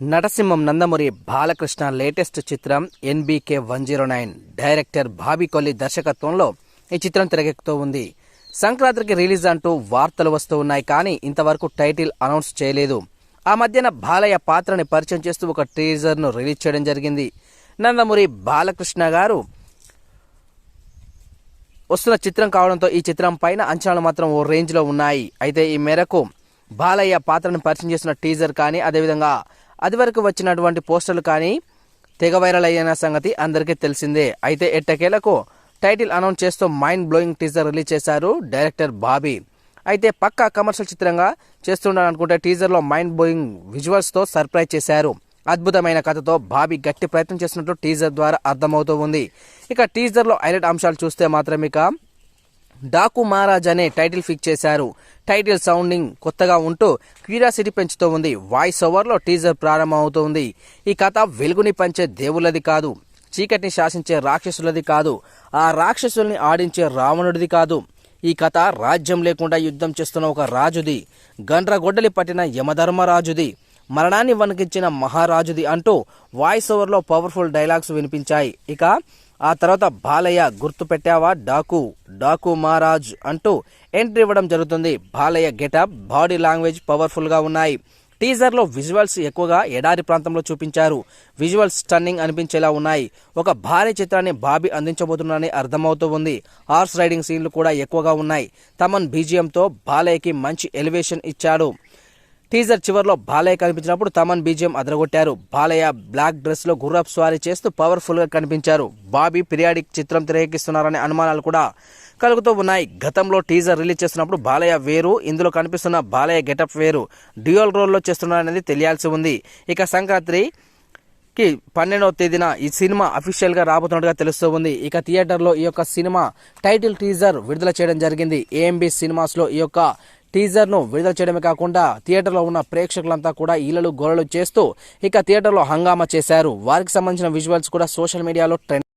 నటసింహం Nandamuri Balakrishna latest చిత్రం NBK one zero nine. Director బాబీకొల్లి దర్శకత్వంలో ఈ చిత్రం తెరకెక్కుతూ ఉంది. సంక్రాంతికి రిలీజ్ అంటూ వార్తలు వస్తూ ఉన్నాయి కానీ ఇంతవరకు టైటిల్ అనౌన్స్ చేయలేదు. ఆ మధ్యన బాలయ్య పాత్రని పరిచయం చేస్తూ ఒక టీజర్ను రిలీజ్ చేయడం జరిగింది. నందమూరి బాలకృష్ణ గారు వస్తున్న చిత్రం కావడంతో ఈ చిత్రం పైన అంచనాలు మాత్రం ఓ రేంజ్లో ఉన్నాయి. అయితే ఈ మేరకు బాలయ్య పాత్రను పరిచయం చేసిన టీజర్ కానీ అదేవిధంగా అది వరకు వచ్చినటువంటి పోస్టర్లు కానీ తెగ వైరల్ అయిన సంగతి అందరికీ తెలిసిందే. అయితే ఎట్టకేలకు టైటిల్ అనౌన్స్ చేస్తూ మైండ్ బ్లోయింగ్ టీజర్ రిలీజ్ చేశారు డైరెక్టర్ బాబీ. అయితే పక్కా కమర్షియల్ చిత్రంగా చేస్తుండాలనుకుంటే అనుకుంటే టీజర్లో మైండ్ బ్లోయింగ్ విజువల్స్తో సర్ప్రైజ్ చేశారు. అద్భుతమైన కథతో బాబీ గట్టి ప్రయత్నం చేసినట్లు టీజర్ ద్వారా అర్థమవుతూ ఉంది. ఇక టీజర్లో హైలైట్ అంశాలు చూస్తే మాత్రం ఇక డాకు మహారాజ్ అనే టైటిల్ ఫిక్స్ చేశారు. టైటిల్ సౌండింగ్ కొత్తగా ఉంటూ క్యూరియాసిటీ పెంచుతూ ఉంది. వాయిస్ ఓవర్లో టీజర్ ప్రారంభమవుతోంది. ఈ కథ వెలుగుని పంచే దేవుళ్ళది కాదు. చీకటిని శాసించే రాక్షసులది కాదు. ఆ రాక్షసుల్ని ఆడించే రావణుడిది కాదు. ఈ కథ రాజ్యం లేకుండా యుద్ధం చేస్తున్న ఒక రాజుది. గండ్రగొడ్డలి పట్టిన యమధర్మరాజుది. మరణాన్ని వణికించిన మహారాజుది అంటూ వాయిస్ ఓవర్లో పవర్ఫుల్ డైలాగ్స్ వినిపించాయి. ఇక ఆ తర్వాత బాలయ్య గుర్తు పెట్టావా డాకు డాకు మహారాజ్ అంటూ ఎంట్రీ ఇవ్వడం జరుగుతుంది. బాలయ్య గెటప్ బాడీ లాంగ్వేజ్ పవర్ఫుల్గా ఉన్నాయి. టీజర్లో విజువల్స్ ఎక్కువగా ఎడారి ప్రాంతంలో చూపించారు. విజువల్స్ స్టన్నింగ్ అనిపించేలా ఉన్నాయి. ఒక భారీ చిత్రాన్ని బాబీ అందించబోతున్నారని అర్థమవుతూ ఉంది. హార్స్ రైడింగ్ సీన్లు కూడా ఎక్కువగా ఉన్నాయి. తమన్ బీజియంతో బాలయ్యకి మంచి ఎలివేషన్ ఇచ్చాడు. టీజర్ చివర్లో బాలయ్య కనిపించినప్పుడు తమన్ బీజియం అదరగొట్టారు. బాలయ్య బ్లాక్ డ్రెస్లో గుర్రప్ స్వారీ చేస్తూ పవర్ఫుల్గా కనిపించారు. బాబీ పిరియాడిక్ చిత్రం తెరకెక్కిస్తున్నారనే అనుమానాలు కూడా కలుగుతూ ఉన్నాయి. గతంలో టీజర్ రిలీజ్ చేస్తున్నప్పుడు బాలయ్య వేరు ఇందులో కనిపిస్తున్న బాలయ్య గెటప్ వేరు. డ్యూయల్ రోల్లో చేస్తున్నారనేది తెలియాల్సి ఉంది. ఇక సంక్రాంతి కి పన్నెండవ తేదీన ఈ సినిమా అఫీషియల్గా రాబోతున్నట్టుగా తెలుస్తూ ఉంది. ఇక థియేటర్లో ఈ యొక్క సినిమా టైటిల్ టీజర్ విడుదల చేయడం జరిగింది. ఏఎంబి సినిమాస్లో ఈ యొక్క టీజర్ను విడుదల చేయడమే కాకుండా థియేటర్లో ఉన్న ప్రేక్షకులంతా కూడా ఈలలు గోలలు చేస్తూ ఇక థియేటర్లో హంగామా చేశారు. వారికి సంబంధించిన విజువల్స్ కూడా సోషల్ మీడియాలో ట్రెండ్